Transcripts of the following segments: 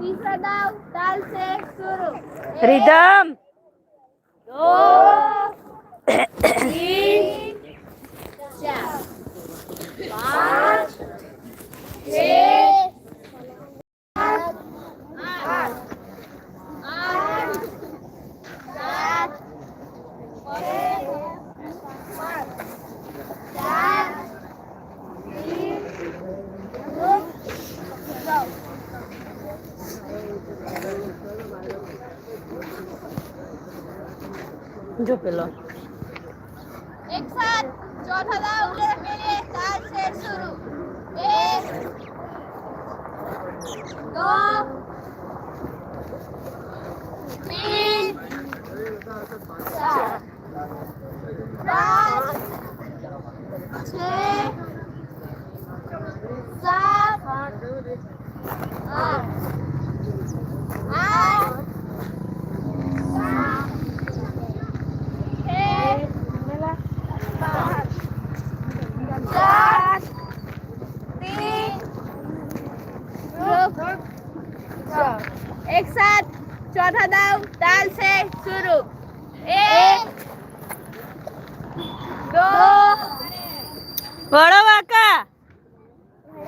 तीसरा दाव ताल से शुरू। रिदम। दो। जो पेलो एक साथ चौथा दाव उड़े मेरे चार से शुरू एक दो तीन चार पाँच छः વળો વાકા.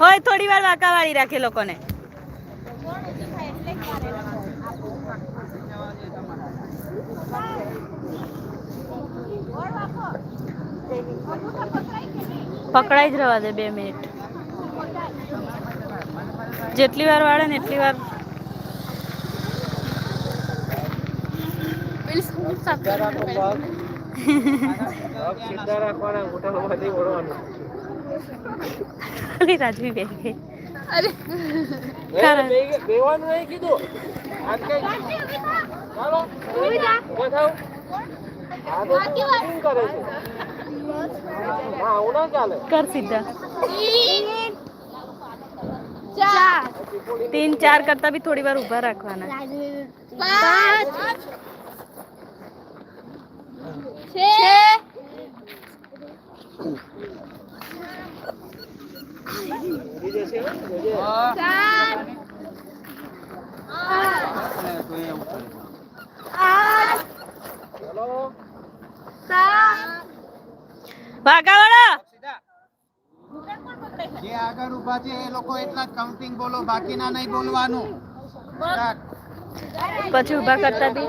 હોય થોડી વાર વાકા વાળી રાખે લોકોને. પકડાઈ જ રવા દે બે મિનિટ. જેટલી વાર વાળે ને એટલી વાર. રાખવાના મોટામાંથી વળવાનું. अरे राजवी बैठ अरे। कारण। बेवान रहे कि तू आज के चलो। तू जा। बताओ कर सीधा। तीन। चार। करता भी थोड़ी बार ऊपर रखवाना। જે આગળ ઊભા છે એ લોકો એટલા જ કાઉન્ટિંગ બોલો બાકીના નહીં બોલવાનું. પછી ઊભા કરતા બી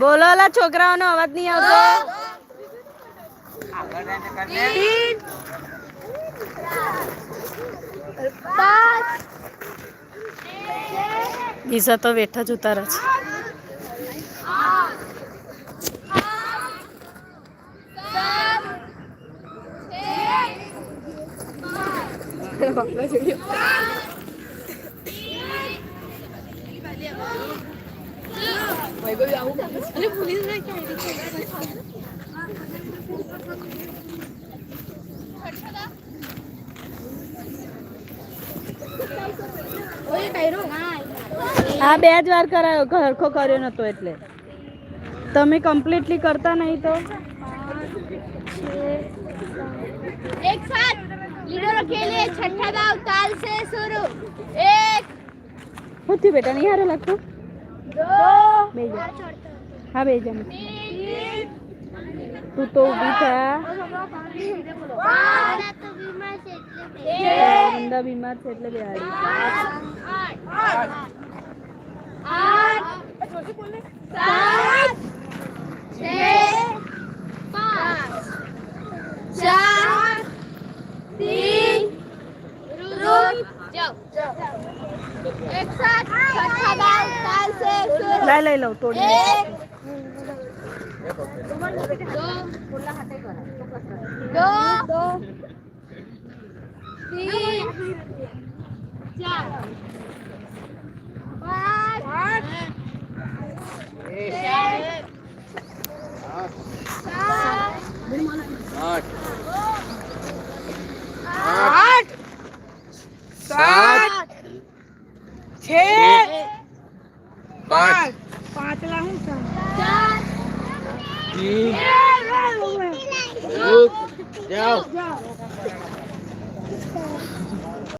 બોલો લા છોકરાઓનો અવાજ નહીં આવતો. બીજા તો બેઠા જ ઉતારા છે. બાપલા જોડ્યો આ બે જ વાર કરાયો ઘરખો કર્યો નતો એટલે તમે કમ્પ્લીટલી કરતા નહીં તો એક સાથ લીડરો કે લિયે છઠ્ઠા દાવ તાલ સે શુरू એક હોતી બેટા નહીં હારે લાગતું બેજા હા બેજા તું તો ઊભી થા. વંદા બીમાર છે એટલે બે બેહાડી लाई लाई लाव तोड. आठ आठ सात छः પાંચ. પાંચલા હું ચાર. ઈ જાઓ. જાઓ.